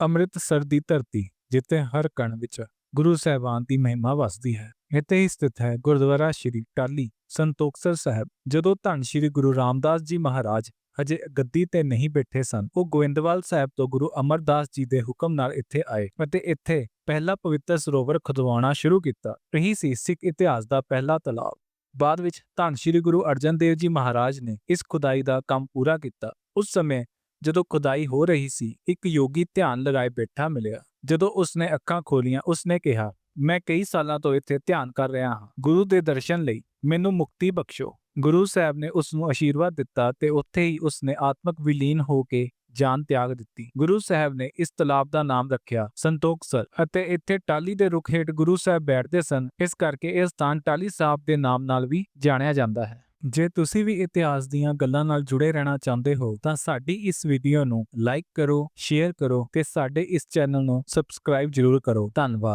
ਅੰਮ੍ਰਿਤਸਰ ਦੀ ਧਰਤੀ, ਜਿੱਥੇ ਹਰ ਕਣ ਵਿੱਚ ਗੁਰੂ ਸਾਹਿਬਾਨ ਦੀ ਮਹਿਮਾ ਵਸਦੀ ਹੈ। ਇੱਥੇ ਹੀ ਸਥਿਤ ਹੈ ਗੁਰਦੁਆਰਾ ਸ਼੍ਰੀ ਟਾਲੀ ਸੰਤੋਖਸਰ ਸਾਹਿਬ। ਜਦੋਂ ਧੰਨ ਸ਼੍ਰੀ ਗੁਰੂ ਰਾਮਦਾਸ ਜੀ ਮਹਾਰਾਜ ਹਜੇ ਗੱਦੀ ਤੇ ਨਹੀਂ ਬੈਠੇ ਸਨ, ਉਹ ਗੋਇੰਦਵਾਲ ਸਾਹਿਬ ਤੋਂ ਗੁਰੂ ਅਮਰਦਾਸ ਜੀ ਦੇ ਹੁਕਮ ਨਾਲ ਇੱਥੇ ਆਏ ਅਤੇ ਇੱਥੇ ਪਹਿਲਾ ਪਵਿੱਤਰ ਸਰੋਵਰ ਖੁਦਵਾਉਣਾ ਸ਼ੁਰੂ ਕੀਤਾ। ਇਹੀ ਸੀ ਸਿੱਖ ਇਤਿਹਾਸ ਦਾ ਪਹਿਲਾ ਤਲਾਬ। ਬਾਅਦ ਵਿੱਚ ਧੰਨ ਸ਼੍ਰੀ ਗੁਰੂ ਅਰਜਨ ਦੇਵ ਜੀ ਮਹਾਰਾਜ ਨੇ ਇਸ ਖੁਦਾਈ ਦਾ ਕੰਮ ਪੂਰਾ ਕੀਤਾ। ਉਸ ਸਮੇਂ ਜਦੋਂ ਖੁਦਾਈ ਹੋ ਰਹੀ ਸੀ, ਇੱਕ ਯੋਗੀ ਧਿਆਨ ਲਗਾਏ ਬੈਠਾ ਮਿਲਿਆ। ਜਦੋਂ ਉਸਨੇ ਅੱਖਾਂ ਖੋਲੀਆਂ, ਉਸਨੇ ਕਿਹਾ, ਮੈਂ ਕਈ ਸਾਲਾਂ ਤੋਂ ਇੱਥੇ ਧਿਆਨ ਕਰ ਰਿਹਾ ਹਾਂ। ਗੁਰੂ ਦੇ ਦਰਸ਼ਨ ਲਈ ਮੈਨੂੰ ਮੁਕਤੀ ਬਖਸ਼ੋ। ਗੁਰੂ ਸਾਹਿਬ ਨੇ ਉਸ ਨੂੰ ਅਸ਼ੀਰਵਾਦ ਦਿੱਤਾ ਤੇ ਉੱਥੇ ਹੀ ਉਸਨੇ ਆਤਮਕ ਵਿਲੀਨ ਹੋ ਕੇ ਜਾਨ ਤਿਆਗ ਦਿੱਤੀ। ਗੁਰੂ ਸਾਹਿਬ ਨੇ ਇਸ ਤਲਾਬ ਦਾ ਨਾਮ ਰੱਖਿਆ ਸੰਤੋਖਸਰ ਅਤੇ ਇੱਥੇ ਟਾਲੀ ਦੇ ਰੁੱਖ ਹੇਠ ਗੁਰੂ ਸਾਹਿਬ ਬੈਠਦੇ ਸਨ। ਇਸ ਕਰਕੇ ਇਹ ਸਥਾਨ ਟਾਲੀ ਸਾਹਿਬ ਦੇ ਨਾਮ ਨਾਲ ਵੀ ਜਾਣਿਆ ਜਾਂਦਾ ਹੈ। ਜੇ ਤੁਸੀਂ ਵੀ ਇਤਿਹਾਸ ਦੀਆਂ ਗੱਲਾਂ ਨਾਲ ਜੁੜੇ ਰਹਿਣਾ ਚਾਹੁੰਦੇ ਹੋ, ਤਾਂ ਸਾਡੀ ਇਸ ਵੀਡੀਓ ਨੂੰ ਲਾਈਕ ਕਰੋ ਸ਼ੇਅਰ ਕਰੋ ਤੇ ਸਾਡੇ ਇਸ ਚੈਨਲ ਨੂੰ ਸਬਸਕ੍ਰਾਈਬ ਜ਼ਰੂਰ ਕਰੋ। ਧੰਨਵਾਦ।